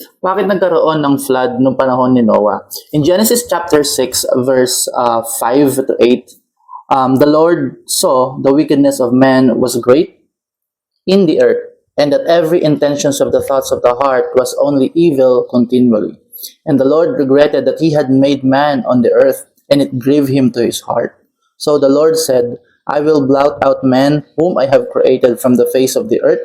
Bakit nagkaroon ng flood nung panahon ni Noah? In Genesis chapter 6, verse uh, 5 to 8, um, the Lord saw the wickedness of man was great in the earth, and that every intentions of the thoughts of the heart was only evil continually. And the Lord regretted that he had made man on the earth, and it grieved him to his heart. So the Lord said, I will blot out man whom I have created from the face of the earth,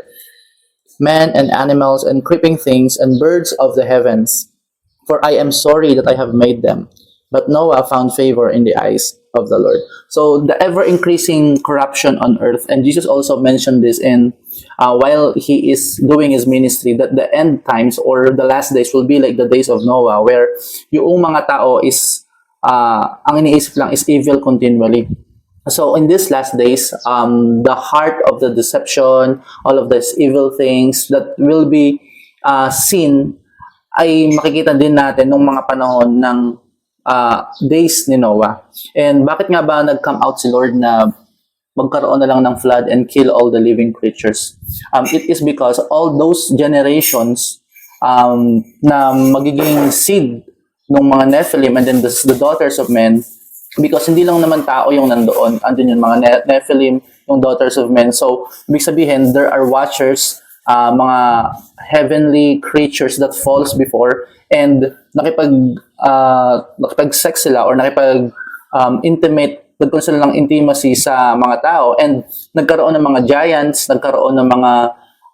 man and animals and creeping things and birds of the heavens. For I am sorry that I have made them. But Noah found favor in the eyes of the Lord. So the ever increasing corruption on earth, and Jesus also mentioned this in uh, while he is doing his ministry, that the end times or the last days will be like the days of Noah, where yung mga tao is uh, ang iniisip lang is evil continually. So in these last days, um, the heart of the deception, all of these evil things that will be uh, seen ay makikita din natin nung mga panahon ng uh, days ni Noah. And bakit nga ba nag-come out si Lord na magkaroon na lang ng flood and kill all the living creatures? Um, it is because all those generations um, na magiging seed ng mga Nephilim and then the, the daughters of men because hindi lang naman tao yung nandoon. Andun yung mga ne- Nephilim, yung daughters of men. So, ibig sabihin, there are watchers, uh, mga heavenly creatures that falls before and nakipag uh, nakipag-sex sila or nakipag um, intimate nagkaroon sila ng intimacy sa mga tao and nagkaroon ng mga giants, nagkaroon ng mga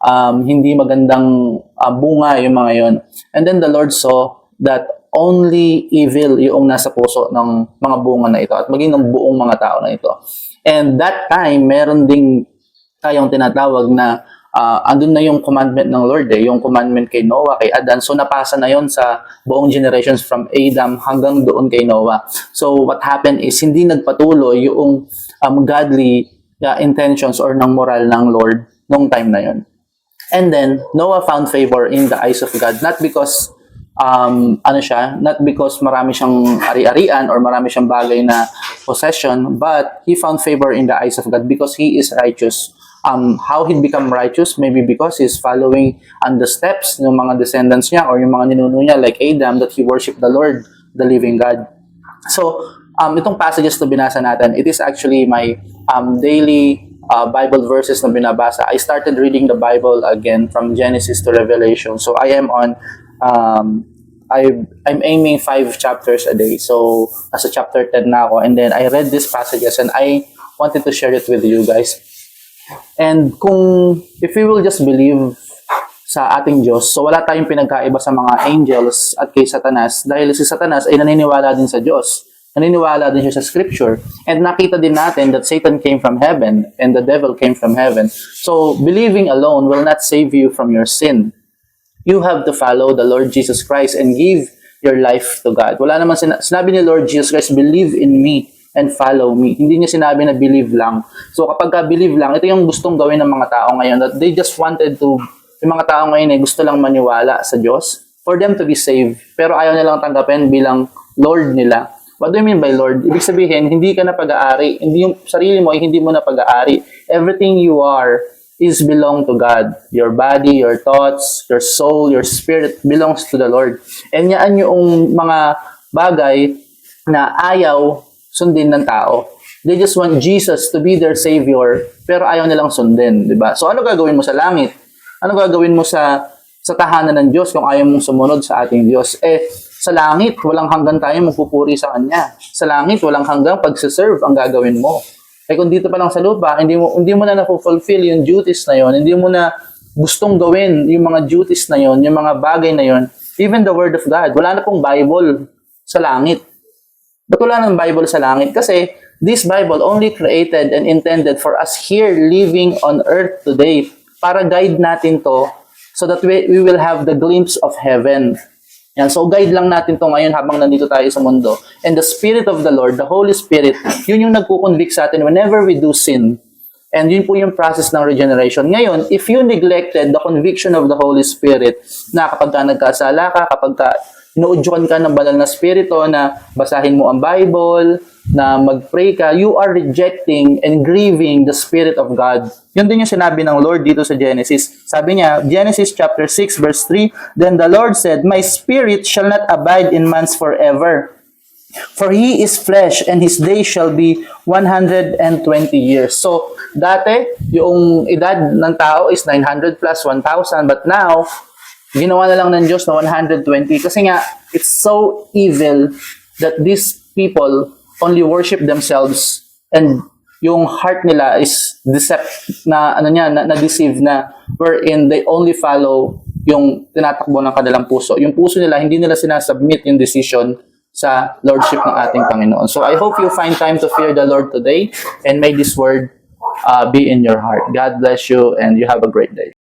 um, hindi magandang uh, bunga yung mga yon. And then the Lord saw that only evil yung nasa puso ng mga bunga na ito at maging ng buong mga tao na ito. And that time, meron ding tayong tinatawag na uh, andun na yung commandment ng Lord eh, yung commandment kay Noah, kay Adan. So napasa na yon sa buong generations from Adam hanggang doon kay Noah. So what happened is hindi nagpatuloy yung um, godly uh, intentions or ng moral ng Lord nung time na yon. And then Noah found favor in the eyes of God not because um, ano siya, not because marami siyang ari-arian or marami siyang bagay na possession, but he found favor in the eyes of God because he is righteous. Um, how he become righteous? Maybe because he's following on the steps ng mga descendants niya or yung mga ninuno niya like Adam that he worship the Lord, the living God. So, um, itong passages na binasa natin, it is actually my um, daily uh, Bible verses na binabasa. I started reading the Bible again from Genesis to Revelation. So, I am on um, I, I'm aiming five chapters a day. So, nasa chapter 10 na ako. And then, I read these passages and I wanted to share it with you guys. And kung, if we will just believe sa ating Diyos, so wala tayong pinagkaiba sa mga angels at kay Satanas dahil si Satanas ay naniniwala din sa Diyos. Naniniwala din siya sa scripture. And nakita din natin that Satan came from heaven and the devil came from heaven. So, believing alone will not save you from your sin you have to follow the Lord Jesus Christ and give your life to God. Wala naman sina- sinabi ni Lord Jesus Christ, believe in me and follow me. Hindi niya sinabi na believe lang. So kapag ka believe lang, ito yung gustong gawin ng mga tao ngayon. That they just wanted to, yung mga tao ngayon ay gusto lang maniwala sa Diyos for them to be saved. Pero ayaw nilang tanggapin bilang Lord nila. What do you mean by Lord? Ibig sabihin, hindi ka na pag-aari. Hindi yung sarili mo ay hindi mo na pag-aari. Everything you are is belong to God. Your body, your thoughts, your soul, your spirit belongs to the Lord. And yan yung mga bagay na ayaw sundin ng tao. They just want Jesus to be their Savior, pero ayaw nilang sundin, di ba? So ano gagawin mo sa langit? Ano gagawin mo sa sa tahanan ng Diyos kung ayaw mong sumunod sa ating Diyos? Eh, sa langit, walang hanggang tayo magpupuri sa Kanya. Sa langit, walang hanggang pagsiserve ang gagawin mo. Eh kung dito pa lang sa lupa, hindi mo hindi mo na na-fulfill yung duties na yon, hindi mo na gustong gawin yung mga duties na yon, yung mga bagay na yon, even the word of God. Wala na pong Bible sa langit. Ba't wala ng Bible sa langit? Kasi this Bible only created and intended for us here living on earth today para guide natin to so that we, we will have the glimpse of heaven. Yan, so guide lang natin to ngayon habang nandito tayo sa mundo. And the Spirit of the Lord, the Holy Spirit, yun yung nagkukonvict sa atin whenever we do sin. And yun po yung process ng regeneration. Ngayon, if you neglected the conviction of the Holy Spirit, na kapag ka nagkasala ka, kapag ka inuudyokan ka ng banal na spirito na basahin mo ang Bible, na mag-pray ka, you are rejecting and grieving the Spirit of God. Yun din yung sinabi ng Lord dito sa Genesis. Sabi niya, Genesis chapter 6 verse 3, Then the Lord said, My spirit shall not abide in man's forever. For he is flesh, and his day shall be 120 years. So, dati, yung edad ng tao is 900 plus 1,000. But now, ginawa na lang ng Diyos na 120. Kasi nga, it's so evil that these people only worship themselves and yung heart nila is decept na ano niya na, na deceive na wherein they only follow yung tinatakbo ng kanilang puso. Yung puso nila hindi nila sinasubmit yung decision sa lordship ng ating Panginoon. So I hope you find time to fear the Lord today and may this word uh, be in your heart. God bless you and you have a great day.